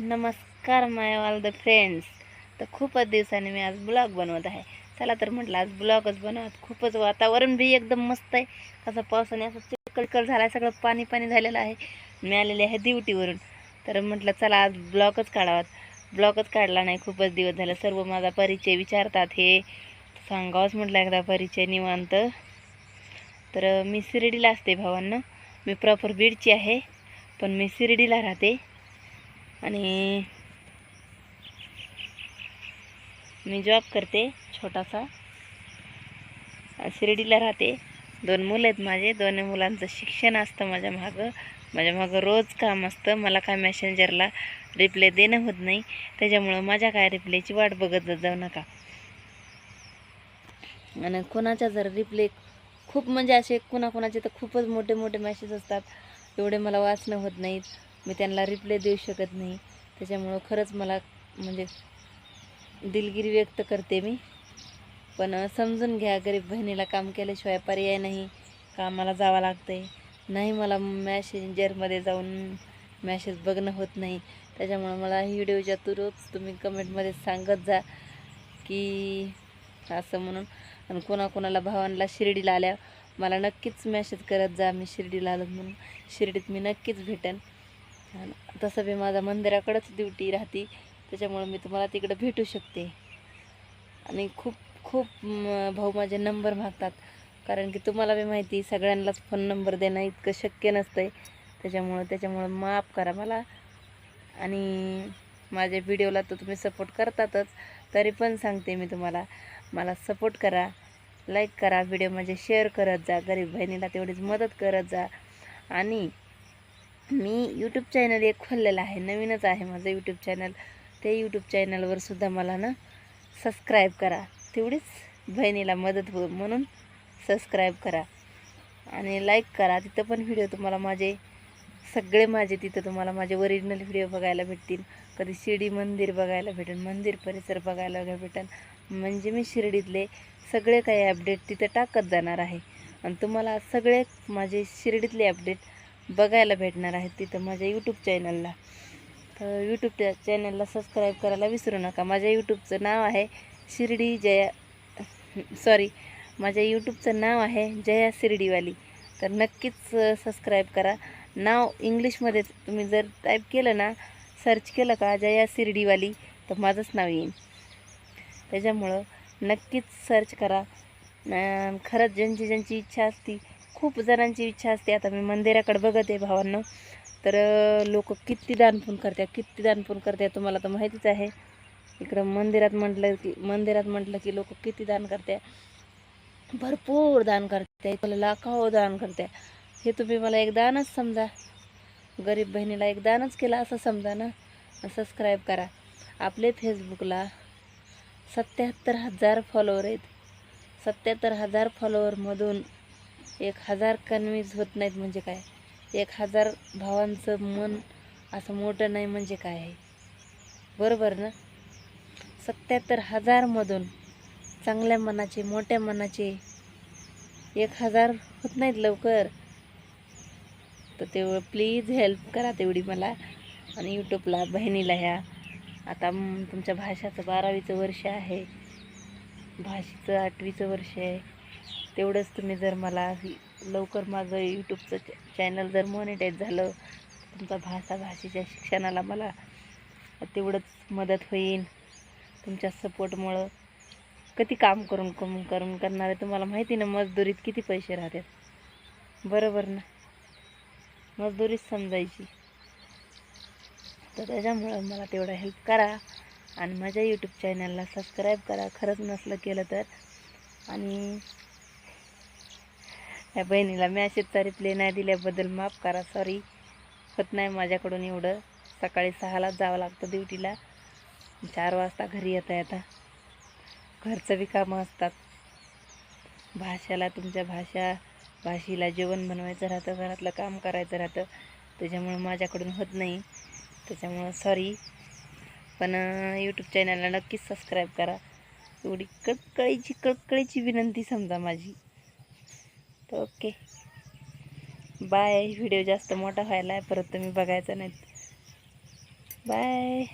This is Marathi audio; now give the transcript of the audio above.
नमस्कार माय ऑल द फ्रेंड्स तर खूपच दिवसांनी मी आज ब्लॉग बनवत आहे. चला तर म्हटलं आज ब्लॉगच बनवत खूपच वातावरण बी एकदम मस्त आहे. कसं पावसाने असं चिकलकल झाला आहे सगळं पाणी पाणी झालेलं आहे. मी आलेले आहे ड्युटीवरून. तर म्हटलं चला आज ब्लॉगच काढावात. ब्लॉगच काढला नाही खूपच दिवस झालं. सर्व माझा परिचय विचारतात हे. सांगावंच म्हटलं एकदा परिचय निवांत. तर मी शिर्डीला असते भावांना. मी प्रॉपर बीडची आहे पण मी शिर्डीला राहते. आणि मी जॉब करते छोटासा. शिर्डीला राहते. दोन मुलं आहेत माझे. दोन्ही मुलांचं शिक्षण असतं माझ्या मागं. माझ्या मागं रोज काम असतं. मला काय मॅसेंजरला रिप्लाय देणं होत नाही. त्याच्यामुळं माझ्या काय रिप्लेची वाट बघत जाऊ नका. आणि कोणाच्या जर रिप्ले खूप म्हणजे असे कुणाकुणाचे तर खूपच मोठे मोठे मॅसेज असतात. एवढे मला वाचणं होत नाहीत. मी त्यांना रिप्लाय देऊ शकत नाही. त्याच्यामुळं खरंच मला म्हणजे दिलगिरी व्यक्त करते मी. पण समजून घ्या गरीब बहिणीला काम केल्याशिवाय पर्याय नाही. कामाला जावं लागतं आहे नाही मला मॅसेंजरमध्ये जाऊन मॅसेज बघणं होत नाही. त्याच्यामुळं मला व्हिडिओच्या तुरोच तुम्ही कमेंटमध्ये सांगत जा की असं म्हणून. आणि कोणाकोणाला भावांना शिर्डीला आल्या मला नक्कीच मॅसेज करत जा मी शिर्डीला आलो म्हणून. शिर्डीत मी नक्कीच भेटेन. तसं बी माझा मंदिराकडंच ड्युटी राहते. त्याच्यामुळं मी तुम्हाला तिकडं भेटू शकते. आणि खूप खूप भाऊ माझे नंबर मागतात. कारण की तुम्हाला बी माहिती सगळ्यांनाच फोन नंबर देणं इतकं शक्य नसतं आहे त्याच्यामुळं त्याच्यामुळं माफ करा मला. आणि माझ्या व्हिडिओला तर तुम्ही सपोर्ट करतातच. तरी पण सांगते मी तुम्हाला. मला सपोर्ट करा. लाईक करा. व्हिडिओ माझे शेअर करत जा. गरीब बहिणीला तेवढीच मदत करत जा. आणि मी यूट्यूब चॅनल एक खोललेलं आहे. नवीनच आहे माझं यूट्यूब चॅनल ते यूट्यूब चॅनलवर सुद्धा मला ना सबस्क्राईब करा. तेवढीच बहिणीला मदत हो म्हणून सबस्क्राईब करा. आणि लाईक करा. तिथं पण व्हिडिओ तुम्हाला माझे सगळे माझे तिथं तुम्हाला माझे ओरिजिनल व्हिडिओ बघायला भेटतील. कधी शिर्डी मंदिर बघायला भेटेल मंदिर परिसर बघायला भेटेल म्हणजे मी शिर्डीतले सगळे काही अपडेट तिथं टाकत जाणार आहे. आणि तुम्हाला सगळे माझे शिर्डीतले अपडेट बघायला भेटणार आहेत तिथं माझ्या यूट्यूब चॅनलला तर यूट्यूब चॅनलला सबस्क्राईब करायला विसरू नका. माझ्या यूट्यूबचं नाव आहे शिर्डी जया सॉरी माझ्या यूट्यूबचं नाव आहे जया शिर्डीवाली. तर नक्कीच सबस्क्राईब करा. नाव इंग्लिशमध्ये तुम्ही जर टाईप केलं ना सर्च केलं का जया शिर्डीवाली तर माझंच नाव येईन. त्याच्यामुळं नक्कीच सर्च करा. खरंच ज्यांची ज्यांची इच्छा असती खूप जणांची इच्छा असते. आता मी मंदिराकडे बघत आहे भावांना. तर लोक किती दानपून करतात किती दानपून करतात तुम्हाला तर माहितीच आहे. इकडं मंदिरात म्हटलं की मंदिरात म्हटलं की लोक किती दान करते भरपूर दान करते इकडं लाखो दान करते हे तुम्ही मला एक दानच समजा. गरीब बहिणीला एक दानच केला असं समजा ना. सबस्क्राईब करा. आपले फेसबुकला सत्याहत्तर हजार फॉलोअर आहेत. सत्याहत्तर हजार फॉलोअरमधून एक हजार कन्व्हिन्स होत नाहीत म्हणजे काय? एक हजार भावांचं मन असं मोठं नाही म्हणजे काय आहे? बरोबर ना? सत्याहत्तर हजारमधून चांगल्या मनाचे मोठ्या मनाचे एक हजार होत नाहीत लवकर. तर तेवढं प्लीज हेल्प करा तेवढी मला. आणि यूट्यूबला बहिणीला ह्या. आता तुमच्या भाषाचं बारावीचं वर्ष आहे. भाषेचं आठवीचं वर्ष आहे. तेवढंच तुम्ही जर मला लवकर माझं यूट्यूबचं चॅ चॅनल जर मॉनिटाईज झालं तुमचा भाषा भाषेच्या शिक्षणाला मला तेवढंच मदत होईल. तुमच्या सपोर्टमुळं किती काम करून करून करून करणार आहे तुम्हाला माहिती ना मजदुरीत किती पैसे राहतात. बरोबर ना? मजदुरीच समजायची. तर त्याच्यामुळं मला तेवढं हेल्प करा आणि माझ्या यूट्यूब चॅनलला सबस्क्राईब करा. खरंच नसलं केलं तर. आणि या बहिणीला मॅसेजचा रिप्लाय नाही दिल्याबद्दल माफ करा सॉरी होत नाही माझ्याकडून एवढं. सकाळी सहालाच जावं लागतं ड्युटीला. चार वाजता घरी येता येता. घरचं बी कामं असतात. भाषाला तुमच्या भाषा भाषेला जेवण बनवायचं राहतं घरातलं काम करायचं राहतं. त्याच्यामुळं माझ्याकडून होत नाही. त्याच्यामुळं सॉरी पण यूट्यूब चॅनलला नक्कीच सबस्क्राईब करा. एवढी कळकळीची कळकळीची विनंती समजा माझी. तर ओके. बाय. व्हिडिओ जास्त मोठा व्हायला आहे परत तुम्ही बघायचा नाही बाय.